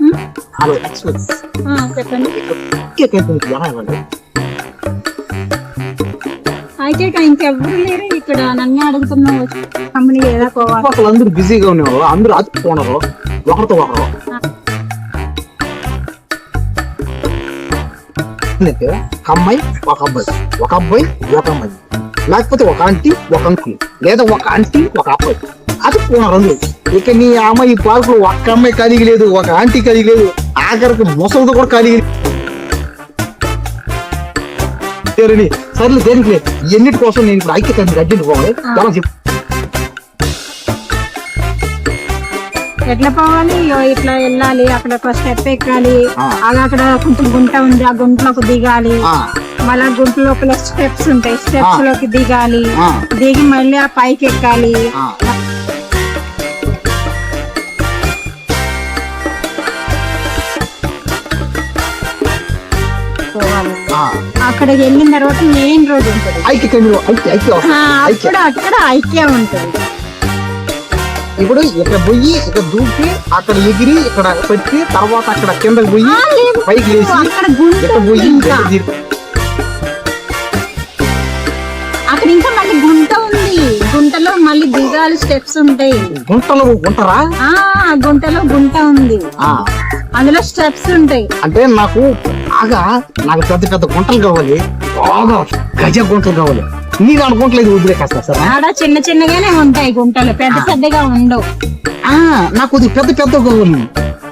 హ్మ్? హలో ఆ, చెప్పండి. అయితే ఇక ఇంకెవ్వరు లేరు. ఇక్కడ నన్ను అడుగుతున్నావు. కంపెనీ ఏదా పోవాలి? అందరూ బిజీగా ఉన్నారు అందరూ అతుక్కున్నారు ఒకరితో ఒకరు. ఒక అమ్మాయి ఒక అబ్బాయి. ఒక అబ్బాయి ఒక అమ్మాయి. లేకపోతే ఒక ఆంటీ ఒక అంకుల్. లేదా ఒక ఆంటీ ఒక అబ్బాయి. అతుక్కున్నారు అందరూ ఇక నీ అమ్మాయి పార్కులో ఒక్క అమ్మాయి కలిగి లేదు ఒక ఆంటీ కలిగి లేదు ఆఖరికి ముసలితో కూడా కలిగి లేదు. సర్లే దేనికి లేదు ఎన్నిటి కోసం నేను ఇప్పుడు ఐక్యత అర్జెంట్ పోవాలి. ఎలా చెప్పు. ఎట్లా పోవాలి? ఇట్లా వెళ్ళాలి అక్కడ ఒక స్టెప్ ఎక్కాలి. అలా అక్కడ కొంచెం గుంట ఉంది ఆ గుంటలోకి దిగాలి. మళ్ళా గుంట లోపల స్టెప్స్ ఉంటాయి స్టెప్స్లోకి దిగాలి. దిగి మళ్ళీ ఆ పైకి ఎక్కాలి. ఆ. అక్కడికి వెళ్ళిన తర్వాత మెయిన్ రోడ్ ఉంటుంది. అక్కడ అక్కడ ఐక్య ఉంటుంది. ఇప్పుడు ఇక్కడ పోయి ఇక్కడ దూకి అక్కడ ఎగిరి ఇక్కడ పెట్టి తర్వాత అక్కడ కిందకి పోయి. పైకి లేచి అక్కడ ఇక్కడ పోయి అక్కడ ఇంకా మళ్ళీ గుంట ఉంది. గుంటలో మళ్ళీ దిగాలి స్టెప్స్ ఉంటాయి. గుంటలో ఆ గుంటలో గుంట ఉంది. ఆ, అందులో స్టెప్స్ ఉంటాయి. అంటే నాకు బాగా నాకు పెద్ద పెద్ద గుంటలు కావాలి బాగా గజ గుంటలు కావాలి. మీరు అనుకుంటలేదు వదిలే కాస్త సార్ ఆడ చిన్న చిన్నగానే ఉంటాయి గుంటలు పెద్ద పెద్దగా ఉండవు. ఆ, నాకు ఇది పెద్ద పెద్ద కావాలి.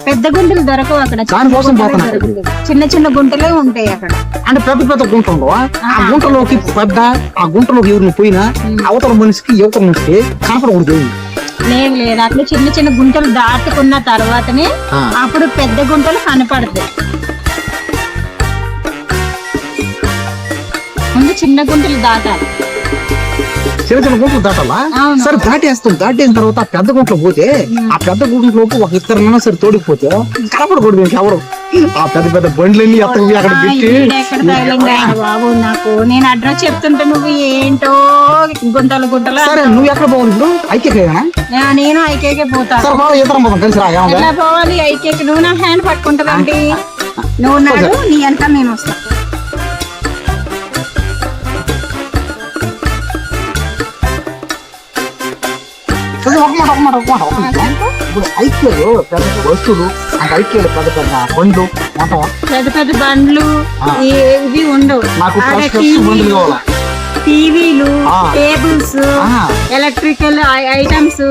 పెద్ద గుంటలు దొరకవు అక్కడ దానికోసం పోతున్నా. చిన్న చిన్న గుంటలే ఉంటాయి అక్కడ. అంటే పెద్ద పెద్ద గుంట ఉండవా? ఆ గుంటలోకి పెద్ద ఆ గుంటలోకి ఎవరిని పోయినా అవతల మనిషికి యువతల మనిషికి కనపడకూడదు లేదు లేదు. అట్లా చిన్న చిన్న గుంటలు దాటుకున్న తర్వాతనే. అప్పుడు పెద్ద గుంటలు కనపడతాయి. ముందు చిన్న గుంటలు దాటాలి. చిన్న చిన్న గుంటలు దాటాలా. సరే దాటేస్తాం. దాటేసిన తర్వాత పెద్ద గుంటలో పోతే ఆ పెద్ద గుంటలోకి ఒక ఇద్దరు సరే తోడిపోతే కనపడకూడదు ఇంక ఎవరు? ఆ పెద్ద పెద్ద బండ్లన్నీ ఎత్తకి అక్కడ పెట్టి బాబు నాకు నేను అడ్రస్ చెప్తుంటే నువ్వు ఏంటో గుంటలు గుంటలు సరే నువ్వు ఎక్కడ పోవాలి ఇప్పుడు? ఐక్యకేనా? ఆ, నేను ఐకేకే పోతాను సరే బాగా ఇద్దరం పోతాం కలిసి రా ఏమన్నా? ఎలా పోవాలి? ఐకేకి నువ్వు నా హ్యాండ్ పట్టుకుంటావండి నువ్వు నాడు నీ వెనక నేను వస్తా. సరే, ఒక మాట ఒక మాట ఒక మాట ఒక మాట. ఇప్పుడు ఐక్యలు పెద్ద పెద్ద వస్తువులు ఐక్యలు పెద్ద పెద్ద బండ్లు ఉంటావా పెద్ద పెద్ద బండ్లు ఇవి ఉండవు. నాకు బండ్లు కావాలా? టీవీలు. టేబుల్స్. Electrical items.